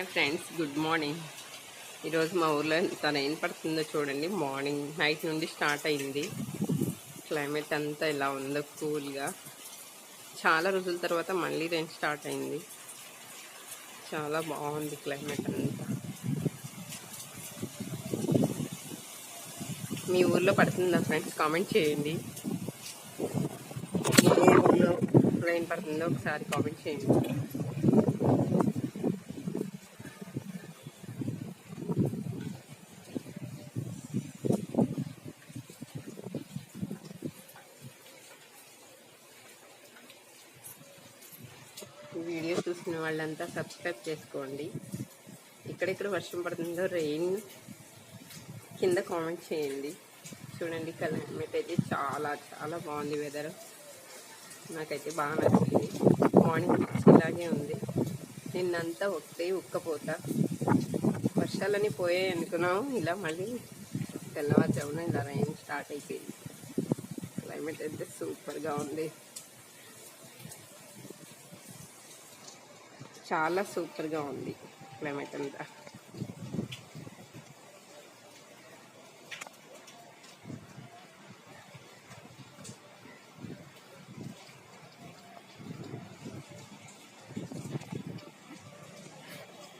Hi friends good morning. ఈరోజు మా ఊర్లో ఎంత రైన్ పడుతుందో చూడండి. మార్నింగ్ నైట్ నుండి స్టార్ట్ అయింది. క్లైమేట్ అంతా ఇలా ఉందో కూల్గా. చాలా రోజుల తర్వాత మళ్ళీ రైన్ స్టార్ట్ అయింది. చాలా బాగుంది క్లైమేట్ అంతా. మీ ఊర్లో పడుతుందా ఫ్రెండ్స్? కామెంట్ చేయండి. ఏ ఊర్లో రైన్ పడుతుందో ఒకసారి కామెంట్ చేయండి. ఈ వీడియో చూసిన వాళ్ళంతా సబ్స్క్రైబ్ చేసుకోండి. ఎక్కడెక్కడ వర్షం పడుతుందో రెయిన్ కింద కామెంట్ చేయండి. చూడండి క్లైమేట్ అయితే చాలా చాలా బాగుంది వెదర్ నాకైతే బాగా నచ్చింది. మార్నింగ్ నుంచి ఇలాగే ఉంది. నిన్నంతా ఒకటే ఉక్కపోతా. వర్షాలని పోయాయి అనుకున్నాము ఇలా మళ్ళీ తెల్లవారుజామున ఇలా రైన్ స్టార్ట్ అయిపోయింది. క్లైమేట్ అయితే సూపర్గా ఉంది. చాలా సూపర్గా ఉంది క్లైమేట్ అంతా.